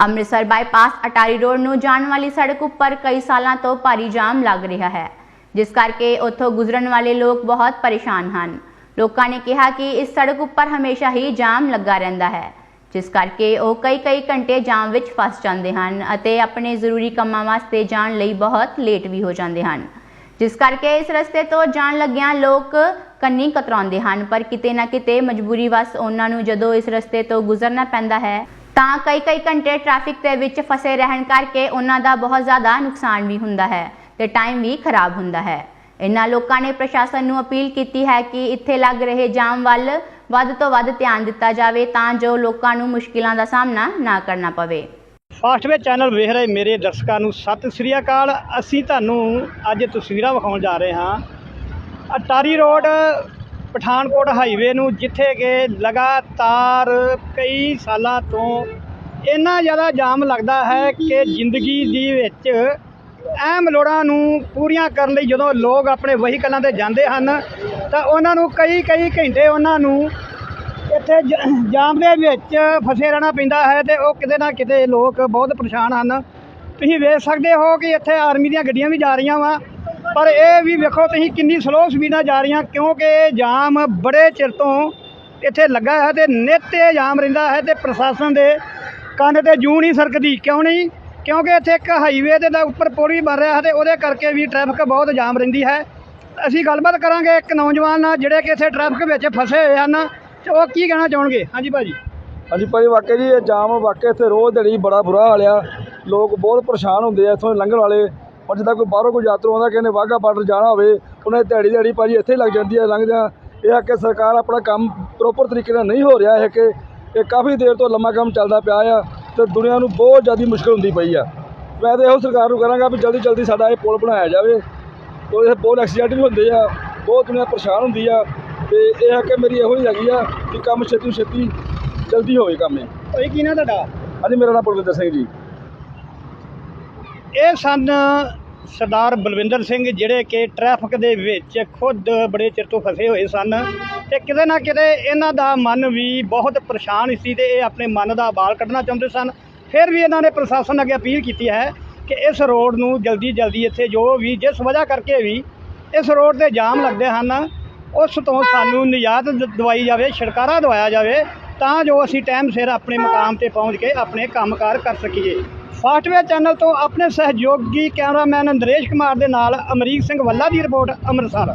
Amritsar bypass Attari road ਨੂੰ ਜਾਣ ਵਾਲੀ ਸੜਕ ਉੱਪਰ ਕਈ ਸਾਲਾਂ ਤੋਂ ਭਾਰੀ ਜਾਮ ਲੱਗ ਰਿਹਾ ਹੈ, ਜਿਸ ਕਰਕੇ ਉੱਥੋਂ ਗੁਜ਼ਰਨ ਵਾਲੇ ਲੋਕ ਬਹੁਤ ਪਰੇਸ਼ਾਨ ਹਨ। ਲੋਕਾਂ ਨੇ ਕਿਹਾ ਕਿ ਇਸ ਸੜਕ ਉੱਪਰ ਹਮੇਸ਼ਾ ਹੀ ਜਾਮ ਲੱਗਾ ਰਹਿੰਦਾ ਹੈ, ਜਿਸ ਕਰਕੇ ਉਹ ਕਈ-ਕਈ ਘੰਟੇ ਜਾਮ ਵਿੱਚ ਫਸ ਜਾਂਦੇ ਹਨ ਅਤੇ ਆਪਣੇ ਜ਼ਰੂਰੀ ਕੰਮਾਂ ਵਾਸਤੇ ਜਾਣ ਲਈ ਬਹੁਤ ਲੇਟ ਵੀ ਹੋ ਜਾਂਦੇ ਹਨ। ਜਿਸ ਕਰਕੇ ਇਸ ਰਸਤੇ ਤੋਂ ਜਾਣ ਲੱਗਿਆਂ ਲੋਕ ਕੰਨੀ ਕਤਰਾਉਂਦੇ ਹਨ, ਪਰ ਕਿਤੇ ਨਾ ਕਿਤੇ ਮਜਬੂਰੀ ਵਸ ਉਹਨਾਂ ਨੂੰ ਜਦੋਂ ਇਸ ਰਸਤੇ ਤੋਂ ਗੁਜ਼ਰਨਾ ਪੈਂਦਾ ਹੈ ਤਾਂ ਕਈ-ਕਈ ਘੰਟੇ ਟ੍ਰੈਫਿਕ ਦੇ ਵਿੱਚ ਫਸੇ ਰਹਿਣ ਕਰਕੇ ਉਹਨਾਂ ਦਾ ਬਹੁਤ ਜ਼ਿਆਦਾ ਨੁਕਸਾਨ ਵੀ ਹੁੰਦਾ ਹੈ ਤੇ ਟਾਈਮ ਵੀ ਖਰਾਬ ਹੁੰਦਾ ਹੈ। ਇਹਨਾਂ ਲੋਕਾਂ ਨੇ ਪ੍ਰਸ਼ਾਸਨ ਨੂੰ ਅਪੀਲ ਕੀਤੀ ਹੈ ਕਿ ਇੱਥੇ ਲੱਗ ਰਹੇ ਜਾਮ ਵੱਲ ਵੱਧ ਤੋਂ ਵੱਧ ਧਿਆਨ ਦਿੱਤਾ ਜਾਵੇ ਤਾਂ ਜੋ ਲੋਕਾਂ ਨੂੰ ਮੁਸ਼ਕਿਲਾਂ ਦਾ ਸਾਹਮਣਾ ਨਾ ਕਰਨਾ ਪਵੇ। ਫਾਸਟਵੇ ਚੈਨਲ ਵੇਖ ਰਹੇ ਮੇਰੇ ਦਰਸ਼ਕਾਂ ਨੂੰ ਸਤਿ ਸ੍ਰੀ ਅਕਾਲ। ਅਸੀਂ ਤੁਹਾਨੂੰ ਅੱਜ ਤਸਵੀਰਾਂ ਵਿਖਾਉਣ ਜਾ ਰਹੇ ਹਾਂ। ਅਟਾਰੀ ਰੋਡ ਪਠਾਨਕੋਟ ਹਾਈਵੇ ਨੂੰ, ਜਿੱਥੇ ਕਿ ਲਗਾਤਾਰ ਕਈ ਸਾਲਾਂ ਤੋਂ ਇੰਨਾ ਜ਼ਿਆਦਾ ਜਾਮ ਲੱਗਦਾ ਹੈ ਕਿ ਜ਼ਿੰਦਗੀ ਦੀ ਵਿੱਚ ਅਹਿਮ ਲੋੜਾਂ ਨੂੰ ਪੂਰੀਆਂ ਕਰਨ ਲਈ ਜਦੋਂ ਲੋਕ ਆਪਣੇ ਵਹੀਕਲਾਂ ਤੇ ਜਾਂਦੇ ਹਨ, ਤਾਂ ਉਹਨਾਂ ਨੂੰ ਕਈ ਕਈ ਘੰਟੇ ਉਹਨਾਂ ਨੂੰ ਇੱਥੇ ਜ- ਜਾਮ ਦੇ ਵਿੱਚ ਫਸੇ ਰਹਿਣਾ ਪੈਂਦਾ ਹੈ ਤੇ ਉਹ ਕਿਤੇ ਨਾ ਕਿਤੇ ਲੋਕ ਬਹੁਤ ਪਰੇਸ਼ਾਨ ਹਨ। ਤੁਸੀਂ ਵੇਖ ਸਕਦੇ ਹੋ ਕਿ ਇੱਥੇ ਆਰਮੀ ਦੀਆਂ ਗੱਡੀਆਂ ਵੀ ਜਾ ਰਹੀਆਂ ਵਾ। ਪਰ ਇਹ ਵੀ ਵੇਖੋ ਤੁਸੀਂ ਕਿੰਨੀ ਸਲੋ ਸਪੀਡਾਂ ਜਾ ਰਹੀਆਂ, ਕਿਉਂਕਿ ਜਾਮ ਬੜੇ ਚਿਰ ਤੋਂ ਇੱਥੇ ਲੱਗਾ ਹੈ ਤੇ ਨਿੱਤ ਇਹ ਜਾਮ ਰਹਿੰਦਾ ਹੈ ਤੇ ਪ੍ਰਸ਼ਾਸਨ ਦੇ ਕੰਨ ਤੇ ਜੂ ਨਹੀਂ ਸਰਕਦੀ। ਕਿਉਂ ਨਹੀਂ? ਕਿਉਂਕਿ ਇੱਥੇ ਇੱਕ ਹਾਈਵੇ ਦੇ ਦਾ ਉੱਪਰ ਪੁਲ ਵੀ ਬਣ ਰਿਹਾ ਹੈ ਤੇ ਉਹਦੇ ਕਰਕੇ ਵੀ ਟ੍ਰੈਫਿਕ ਬਹੁਤ ਜਾਮ ਰਹਿੰਦੀ ਹੈ। ਅਸੀਂ ਗੱਲਬਾਤ ਕਰਾਂਗੇ ਇੱਕ ਨੌਜਵਾਨ ਨਾਲ ਜਿਹੜੇ ਕਿ ਇੱਥੇ ਟ੍ਰੈਫਿਕ ਵਿੱਚ ਫਸੇ ਹੋਏ ਹਨ। ਤੇ ਉਹ ਕੀ ਕਹਿਣਾ ਚਾਹਣਗੇ? ਹਾਂਜੀ ਭਾਜੀ। ਹਾਂਜੀ ਭਾਜੀ ਵਾਕਿਆ ਜੀ, ਇਹ ਜਾਮ ਵਾਕਿਆ ਇੱਥੇ ਰੋਜ਼ ਦਿਹਾੜੀ ਬੜਾ ਬੁਰਾ ਹਾਲ ਆ। ਲੋਕ ਬਹੁਤ ਪਰੇਸ਼ਾਨ ਹੁੰਦੇ ਆ ਇੱਥੋਂ ਲੰਘਣ ਵਾਲੇ। ਔਰ ਜਿੱਦਾਂ ਕੋਈ ਬਾਹਰੋਂ ਕੋਈ ਯਾਤਰੂ ਆਉਂਦਾ ਕਹਿੰਦੇ ਵਾਹਗਾ ਬਾਰਡਰ ਜਾਣਾ ਹੋਵੇ ਉਹਨਾਂ ਦਿਹਾੜੀ ਦਿਹਾੜੀ ਭਾਜੀ ਇੱਥੇ ਹੀ ਲੱਗ ਜਾਂਦੀ ਹੈ ਲੰਘਦਿਆਂ ਇਹ ਆ ਕਿ ਸਰਕਾਰ ਆਪਣਾ ਕੰਮ ਪ੍ਰੋਪਰ ਤਰੀਕੇ ਨਾਲ ਨਹੀਂ ਹੋ ਰਿਹਾ ਹੈ ਕਿ ਇਹ ਕਾਫੀ ਦੇਰ ਤੋਂ ਲੰਮਾ ਕੰਮ ਚੱਲਦਾ ਪਿਆ ਆ ਤੇ ਦੁਨੀਆ ਨੂੰ ਬਹੁਤ ਜ਼ਿਆਦਾ ਮੁਸ਼ਕਲ ਹੁੰਦੀ ਪਈ ਆ। ਮੈਂ ਤਾਂ ਇਹੋ ਸਰਕਾਰ ਨੂੰ ਕਹਾਂਗਾ ਵੀ ਜਲਦੀ ਜਲਦੀ ਸਾਡਾ ਇਹ ਪੁਲ ਬਣਾਇਆ ਜਾਵੇ ਉਹਦੇ ਬਹੁਤ ਐਕਸੀਡੈਂਟ ਵੀ ਹੁੰਦੇ ਆ ਬਹੁਤ ਦੁਨੀਆ ਪਰੇਸ਼ਾਨ ਹੁੰਦੀ ਆ ਤੇ ਇਹ ਆ ਕਿ ਮੇਰੀ ਇਹੋ ਹੀ ਹੈਗੀ ਆ ਕਿ ਕੰਮ ਛੇਤੀ ਤੋਂ ਛੇਤੀ ਜਲਦੀ ਹੋਵੇ ਕੰਮ ਇਹ। ਕੀ ਨਾ ਤੁਹਾਡਾ? ਹਾਂਜੀ ਮੇਰਾ ਨਾਮ ਪਰਵਿੰਦਰ ਸਿੰਘ ਜੀ। ਇਹ ਸਨ ਸਰਦਾਰ ਬਲਵਿੰਦਰ ਸਿੰਘ ਜਿਹੜੇ ਕਿ ਟ੍ਰੈਫਿਕ ਦੇ ਵਿੱਚ ਖੁਦ ਬੜੇ ਚਿਰ ਤੋਂ ਫਸੇ ਹੋਏ ਸਨ ਤੇ ਕਿਤੇ ਨਾ ਕਿਤੇ ਇਹਨਾਂ ਦਾ ਮਨ ਵੀ ਬਹੁਤ ਪਰੇਸ਼ਾਨ ਸੀ ਤੇ ਇਹ ਆਪਣੇ ਮਨ ਦਾ ਬਾਲ ਕੱਢਣਾ ਚਾਹੁੰਦੇ ਸਨ। ਫਿਰ ਵੀ ਇਹਨਾਂ ਨੇ ਪ੍ਰਸ਼ਾਸਨ ਅੱਗੇ ਅਪੀਲ ਕੀਤੀ ਹੈ ਕਿ ਇਸ ਰੋਡ ਨੂੰ ਜਲਦੀ ਜਲਦੀ ਇੱਥੇ ਜੋ ਵੀ ਜਿਸ ਵਜ੍ਹਾ ਕਰਕੇ ਵੀ ਇਸ ਰੋਡ ਤੇ ਜਾਮ ਲੱਗਦੇ ਹਨ, ਉਸ ਤੋਂ ਸਾਨੂੰ ਨਿਯਾਤ ਦਵਾਈ ਜਾਵੇ, ਛੁਟਕਾਰਾ ਦਵਾਇਆ ਜਾਵੇ, ਤਾਂ ਜੋ ਅਸੀਂ ਟਾਈਮ ਸਿਰ ਆਪਣੇ ਮਕਾਮ ਤੇ ਪਹੁੰਚ ਕੇ ਆਪਣੇ ਕੰਮਕਾਰ ਕਰ ਸਕੀਏ। ਫਾਸਟਵੇਅਰ ਚੈਨਲ ਤੋਂ ਆਪਣੇ ਸਹਿਯੋਗੀ ਕੈਮਰਾਮੈਨ ਨਰੇਸ਼ ਕੁਮਾਰ ਦੇ ਨਾਲ ਅਮਰੀਕ ਸਿੰਘ ਵੱਲਾ ਦੀ ਰਿਪੋਰਟ ਅੰਮ੍ਰਿਤਸਰ।